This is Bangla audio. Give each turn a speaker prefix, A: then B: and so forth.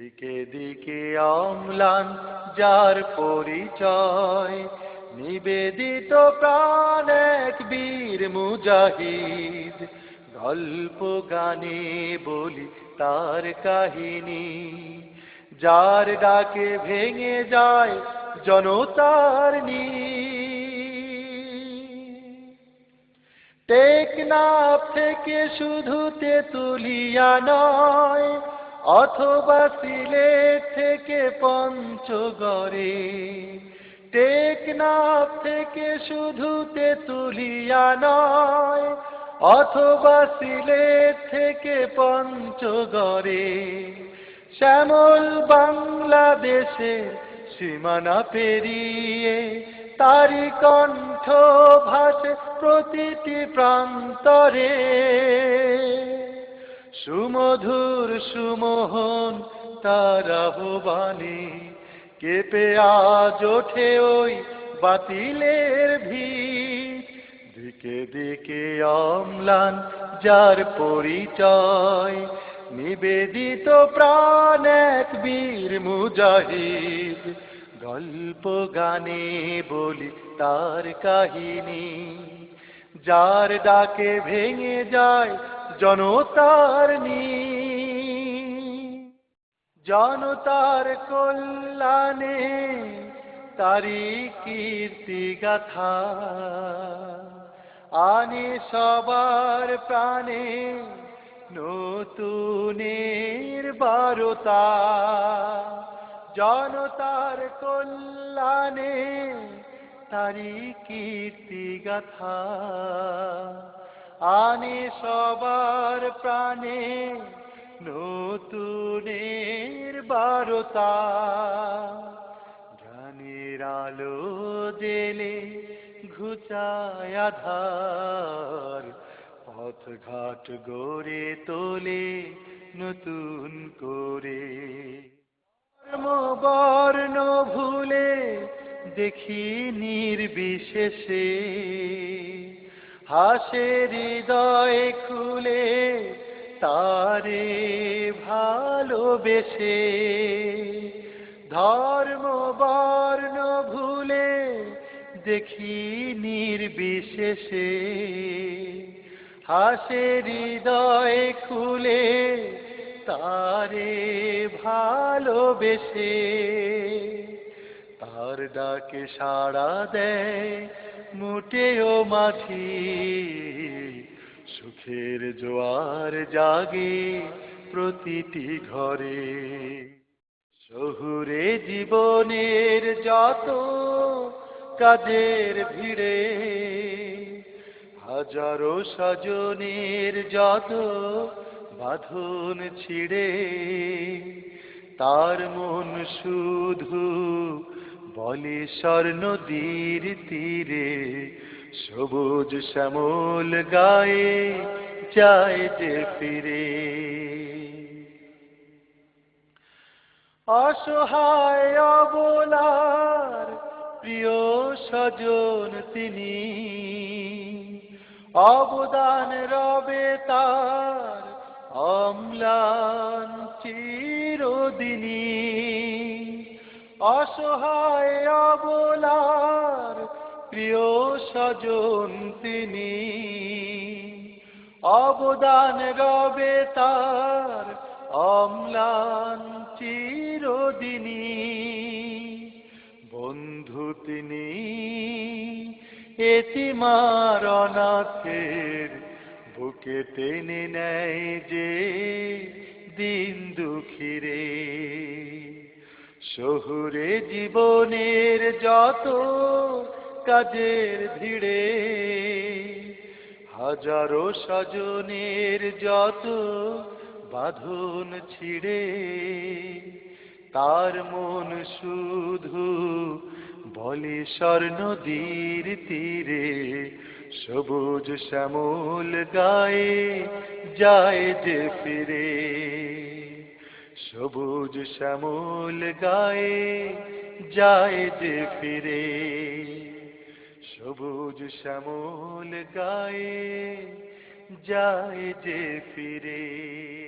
A: দিকে দিকে অম্লান যার পরিচয়, নিবেদিত প্রাণ এক বীর মুজাহিদ। গল্প গানে বলি তার কাহিনী, যার ডাকে ভেঙে যায় জনতার নী টেকনাফ থেকে শুধু তেতুলিয়া নয় অথবা সিলেট থেকে পঞ্চগড়ে, টেকনাফ থেকে শুধু তেতুলিয়া নয়, অথবা সিলেট থেকে পঞ্চগড়ে, শ্যামল বাংলাদেশে সীমানা পেরিয়ে, তারি কণ্ঠ ভাসে প্রতিটি প্রান্তরে। সুমধুর সুমোহন তার আহ্বানে, কেঁপে আজ ওঠে ওই বাতিলের ভিড়। দিকে দিকে অম্লান যার পরিচয়, নিবেদিত প্রাণ এক বীর মুজাহিদ। গল্প গানে বলি তার কাহিনী, যার ডাকে ভেঙে যায় জনতার নী জনতার কল্যাণে তারি কীর্তি গাথা। আনে সবার প্রাণে নতুনের বারতা। জনতার কল্যাণে তারি কীর্তি গাথা। আনে সবার প্রাণে নতুনের বারতা। জ্ঞানের আলো জেলে ঘুচায় আধার পথ ঘাট গড়ে তোলে নতুন করে। বর্ণ ভুলে দেখি নির্বিশেষে। হাসে হৃদয় খুলে তারে ভালোবেসে, ধর্ম বর্ণ ভুলে দেখি নির্বিশেষে। হাসে হৃদয় খুলে তারে ভালোবেসে তার ডাকে সাড়া দেয়, মুটেও মাঝি সুখের জোয়ার জাগে প্রতিটি ঘরে। শহুরে জীবনের যত কাজের ভিড়ে, হাজারো সজনের যত বাঁধন ছিড়ে, তার মন শুধু বলে স্বর্ণ নদীর তীরে, সবুজ শ্যামল গায়ে যায় যে ফিরে। অসহায় অবলার প্রিয় স্বজন তিনি, অবদান রবে তার অম্লান চিরদিনী অসহায় অবলার প্রিয় স্বজন তিনি। অবদান রবে তার অম্লান চিরদিনী বন্ধু তিনি, এতিমার অনাথের বুকে টেনে নেয় যে দিন দুঃখীরে। শহুরে জীবনের যত কাজের ভিড়ে, হাজারো স্বজনের যত বাঁধন ছিড়ে, তার মন শুধু বলে স্বর্ণ নদীর তীরে, সবুজ শ্যামল গায়ে যায় যে ফিরে। সবুজ শ্যামল গায়ে যায় যে ফিরে। সবুজ শ্যামল গায়ে যায় যে ফিরে।